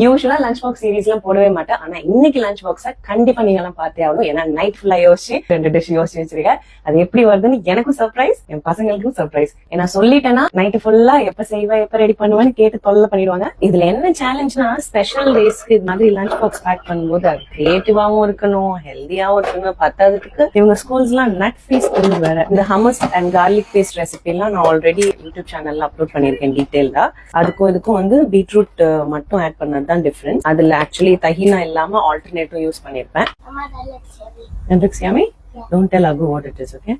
யூஸ்வலா lunch box series எல்லாம் போடவே மாட்டேன். ஆனா இன்னைக்கு லஞ்ச் பாக்ஸ கண்டிப்பா நீங்க எல்லாம் பார்த்தே ஆகணும். ஏன்னா நைட் ஃபுல்லா யோசிச்சு ரெண்டு டிஷ் யோசிச்சு வச்சிருக்கேன் அது எப்படி வருதுன்னு எனக்கும் சர்ப்ரைஸ் என் பசங்களுக்கும் சர்ப்ரைஸ் ஏன்னா சொல்லிட்டேன்னா நைட் ஃபுல்லா எப்ப செய்வேன் எப்ப ரெடி பண்ணுவேன்னு கேட்டு தொல்லை பண்ணிடுவாங்க. இதுல என்ன சேலஞ்ச்னா ஸ்பெஷல் டேஸ்க்கு இது மாதிரி லஞ்ச் பாக்ஸ் பேக் பண்ணும்போது அது கிரியேட்டிவாவும் இருக்கணும் ஹெல்தியாவும் இருக்கணும். பத்தாததுக்கு இவங்க ஸ்கூல்ஸ் எல்லாம் நட் ஃபீஸ் வேற. இந்த hummus and garlic paste recipe எல்லாம் நான் ஆல்ரெடி யூடியூப் சேனல்ல அப்லோட் பண்ணிருக்கேன் டீடைல்டா அதுக்கும் இதுக்கும் வந்து பீட்ரூட் மட்டும் ஆட் பண்ணது தான் டிஃபரன்ஸ் அதுல ஆக்சுவலி தஹினா இல்லாம ஆல்டர்னேட்டிவ் யூஸ் பண்ணிருப்பேன் Mama, that looks yummy. And looks yummy? Don't tell Agu what it is, okay?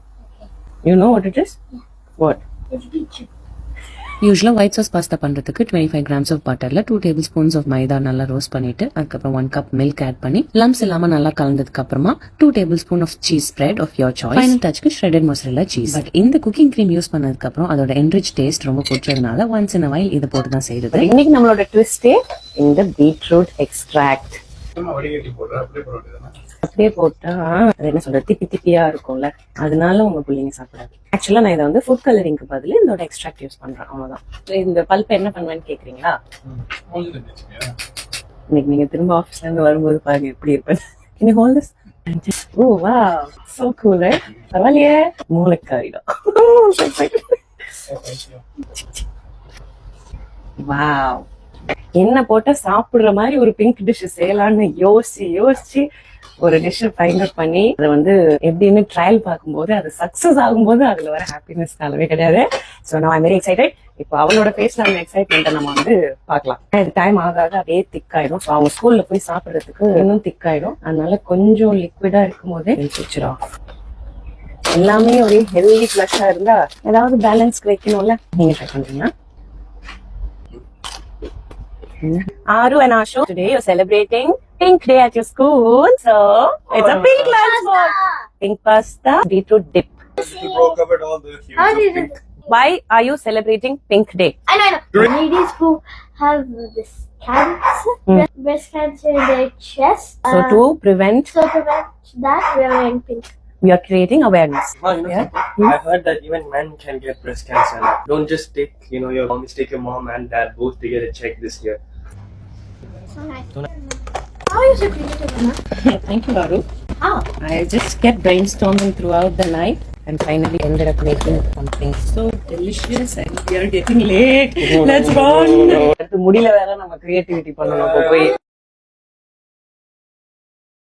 யூஸ்வலாக ஒயிட் சாஸ் பாஸ்தா பண்ணுறதுக்கு டுவெண்ட்டி ஃபைவ் கிராம்ஸ் ஆஃப் பட்டரில் two tablespoons of maida நல்லா roast பண்ணிட்டு அதுக்கப்புறம் one cup milk add பண்ணி lumps இல்லாமல் நல்லா கலந்ததுக்கு அப்புறமா two tablespoon of cheese spread of your choice final டச்சுக்கு shredded mozzarella cheese but இந்த குக்கிங் க்ரீம் யூஸ் பண்ணதுக்கு அப்புறம் அதோட என்ரிச் டேஸ்ட் ரொம்ப பிடிச்சதுனால ஒன்ஸ் இன் வைல் இதை போட்டு தான் செய்யுது இன்னைக்கு நம்மளோட ட்விஸ்டே இந்த பீட்ரூட் எக்ஸ்ட்ராக்ட் அப்படியே போட்டா அது என்ன சொல்றது திப்பி திப்பியா இருக்கும்ல. அதனால உங்க பிள்ளைங்க சாப்பிடாது. ஆக்சுவலா நான் இதை வந்து ஃபுட் கலரிங்க்கு பதில் இதோட எக்ஸ்ட்ராக்ட் யூஸ் பண்றேன். அவ்வளவுதான். இந்த பல்ப் என்ன பண்ணுவேன்னு கேக்குறீங்களா? இன்னைக்கு நீங்க திரும்ப ஆபீஸ்ல இருந்து வரும்போது பாருங்க எப்படி இருப்பேன். இனி ஹோல் திஸ் ஓ வா சோ கூல் பரவாயில்லையே. மூளைக்காரி வாவ் என்ன போட்டா சாப்பிடுற மாதிரி ஒரு பிங்க் டிஷ் செய்யலாம்னு யோசிச்சு யோசிச்சு ஒரு டிஷ் ஃபைண்ட் அவுட் பண்ணி அதை வந்து எப்படின்னு ட்ரையல் பார்க்கும்போது அது சக்சஸ் ஆகும்போது அதுல வர ஹாப்பினஸ் அளவே கிடையாது. ஸோ நான் வெரி எக்ஸைட்டட் இப்போ அவளோட ஃபேஸ்ல அந்த எக்ஸைட்மெண்ட்டை நம்ம வந்து பார்க்கலாம். இது டைம் ஆக ஆக அப்படியே திக் ஆயிடும். ஸோ அவங்க ஸ்கூல்ல போய் சாப்பிடுறதுக்கு இன்னும் திக் ஆயிடும். அதனால கொஞ்சம் லிக்விடா இருக்கும் போதே வச்சிடும் எல்லாமே ஒரே ஹெல்தி ஃபிளஷா இருந்தா ஏதாவது பேலன்ஸ் கிடைக்கணும்ல? நீங்க ட்ரை பண்றீங்கன்னா Aru and Ashu, today you're celebrating Pink Day at your school. So it's a pink lunch box. Pink pasta, beetroot dip. You broke covered all the hues How of did pink. it? Why are you celebrating Pink Day? I know, I know. Ladies who have this cancer, breast cancer in their chest. So uh, to prevent, so prevent that, we are wearing pink. we are creating awareness. Ma, you know, Yeah. something? I heard that even men can get breast cancer. Don't just take, you know, your mom, take your mom and dad both to get it checked this year. So nice. How are you so creative, Anna? Thank you, Aru. How? I just kept brainstorming throughout the night and finally ended up making something so delicious and we are getting late. Let's run. அடுத்து முடியல வேற நம்ம creativity பண்ணணும் இப்ப போய்